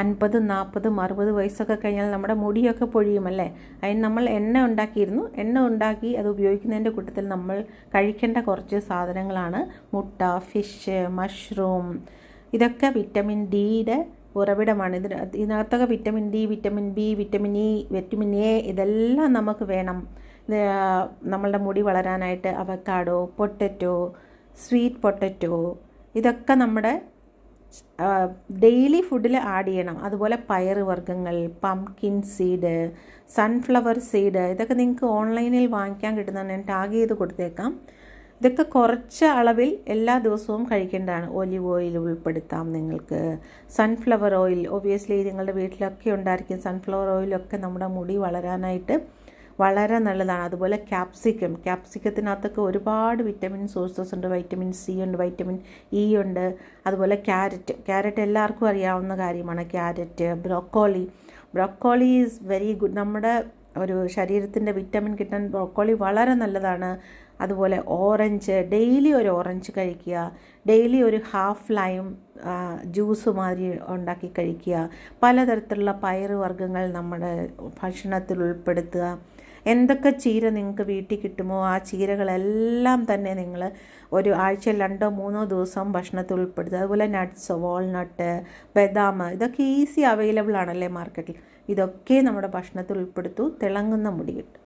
അൻപതും നാൽപ്പതും അറുപത് വയസ്സൊക്കെ കഴിഞ്ഞാൽ നമ്മുടെ മുടിയൊക്കെ പൊഴിയുമല്ലേ? അതിന് നമ്മൾ എണ്ണ ഉണ്ടാക്കിയിരുന്നു. എണ്ണ ഉണ്ടാക്കി അത് ഉപയോഗിക്കുന്നതിന്റെ കൂട്ടത്തിൽ നമ്മൾ കഴിക്കേണ്ട കുറച്ച് സാധനങ്ങളാണ് മുട്ട ഫിഷ് മഷ്റൂം ഇതൊക്കെ വിറ്റമിൻ ഡിയുടെ ഉറവിടമാണ്. ഇതിന് ഇതിനകത്തൊക്കെ vitamin D vitamin B vitamin E vitamin A ഇതെല്ലാം നമുക്ക് വേണം. നമ്മളുടെ മുടി വളരാനായിട്ട് അവക്കാഡോ പൊട്ടറ്റോ സ്വീറ്റ് പൊട്ടറ്റോ ഇതൊക്കെ നമ്മുടെ ഡെയിലി ഫുഡിൽ ആഡ് ചെയ്യണം. അതുപോലെ പയർ വർഗങ്ങൾ പംകിൻ സീഡ് സൺഫ്ലവർ സീഡ് ഇതൊക്കെ നിങ്ങൾക്ക് ഓൺലൈനിൽ വാങ്ങിക്കാൻ കിട്ടുന്നതാണ്. ഞാൻ ടാഗ് ചെയ്ത് കൊടുത്തേക്കാം. ഇതൊക്കെ കുറച്ച് അളവിൽ എല്ലാ ദിവസവും കഴിക്കേണ്ടതാണ്. ഒലിവ് ഓയിൽ ഉൾപ്പെടുത്താം നിങ്ങൾക്ക്. സൺഫ്ലവർ ഓയിൽ ഒബിയസ്ലി നിങ്ങളുടെ വീട്ടിലൊക്കെ ഉണ്ടായിരിക്കും സൺഫ്ലവർ ഓയിലൊക്കെ നമ്മുടെ മുടി വളരാനായിട്ട്. വളരെ നല്ലതാണ്. അതുപോലെ ക്യാപ്സിക്കം ക്യാപ്സിക്കത്തിനകത്തൊക്കെ ഒരുപാട് വിറ്റമിൻ സോഴ്സസ് ഉണ്ട്. വൈറ്റമിൻ സി ഉണ്ട് വൈറ്റമിൻ ഇ ഉണ്ട്. അതുപോലെ ക്യാരറ്റ് ക്യാരറ്റ് എല്ലാവർക്കും അറിയാവുന്ന കാര്യമാണ്. Carrot broccoli broccoli is very good നമ്മുടെ ഒരു ശരീരത്തിന്റെ വിറ്റമിൻ കിട്ടാൻ ബ്രോക്കോളി വളരെ നല്ലതാണ്. അതുപോലെ ഓറഞ്ച് ഡെയിലി ഒരു ഓറഞ്ച് കഴിക്കുക. ഡെയിലി ഒരു ഹാഫ് ലൈം ജ്യൂസ് മാതിരി ഉണ്ടാക്കി കഴിക്കുക. പലതരത്തിലുള്ള പയറ് വർഗങ്ങൾ നമ്മുടെ ഭക്ഷണത്തിൽ ഉൾപ്പെടുത്തുക. എന്തൊക്കെ ചീര നിങ്ങൾക്ക് വീട്ടിൽ കിട്ടുമോ? ആ ചീരകളെല്ലാം തന്നെ നിങ്ങൾ ഒരു ആഴ്ചയിൽ രണ്ടോ മൂന്നോ ദിവസം ഭക്ഷണത്തിൽ ഉൾപ്പെടുത്തുക. അതുപോലെ നട്ട്സ് വാൾനട്ട് ബദാം ഇതൊക്കെ ഈസി അവൈലബിൾ ആണല്ലേ മാർക്കറ്റിൽ ഇതൊക്കെ നമ്മുടെ ഭക്ഷണത്തിൽ ഉൾപ്പെടുത്തു. തിളങ്ങുന്ന മുടി കിട്ടും.